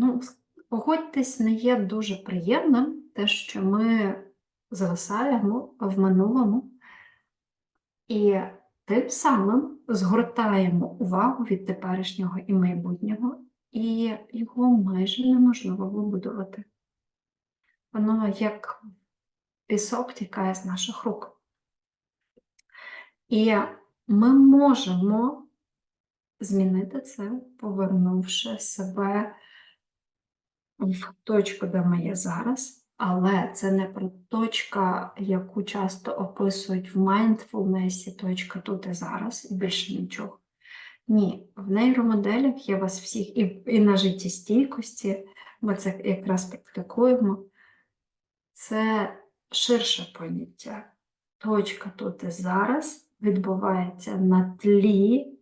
Ну, погодьтесь, не є дуже приємним те, що ми зависаємо в минулому і тим самим згортаємо увагу від теперішнього і майбутнього, і його майже неможливо вибудувати. Воно як пісок тікає з наших рук. І ми можемо змінити це, повернувши себе в точку, де ми є зараз, але це не про точка, яку часто описують в майндфулнесі, точка тут і зараз, і більше нічого. Ні, в нейромоделях є вас всіх, і, і на життєстійкості, ми це якраз практикуємо. Це ширше поняття. Точка тут і зараз відбувається на тлі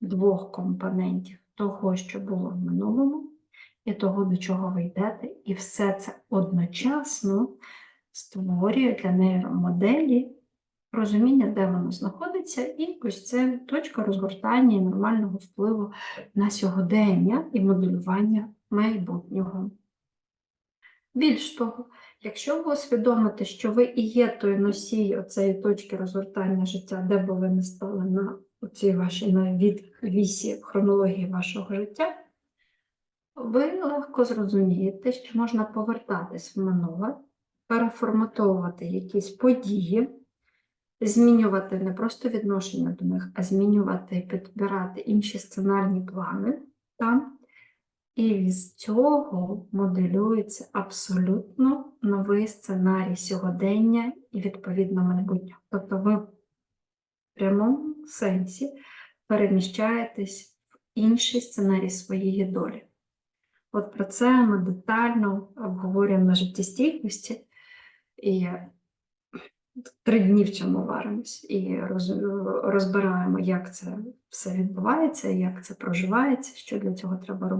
двох компонентів того, що було в минулому, і того, до чого ви йдете, і все це одночасно створює для нейромоделі розуміння, де воно знаходиться, і ось це точка розгортання і нормального впливу на сьогодення і моделювання майбутнього. Більш того, якщо ви усвідомите, що ви і є той носій оцеї точки розгортання життя, де би ви не стали на цій вашій на відвісі хронології вашого життя, ви легко зрозумієте, що можна повертатись в минуле, переформатовувати якісь події, змінювати не просто відношення до них, а змінювати і підбирати інші сценарні плани там. І з цього моделюється абсолютно новий сценарій сьогодення і відповідно майбутнього. Тобто ви в прямому сенсі переміщаєтесь в інший сценарій своєї долі. От про це ми детально обговорюємо на життєстійкості і три дні в цьому варимось і розбираємо, як це все відбувається, як це проживається, що для цього треба робити.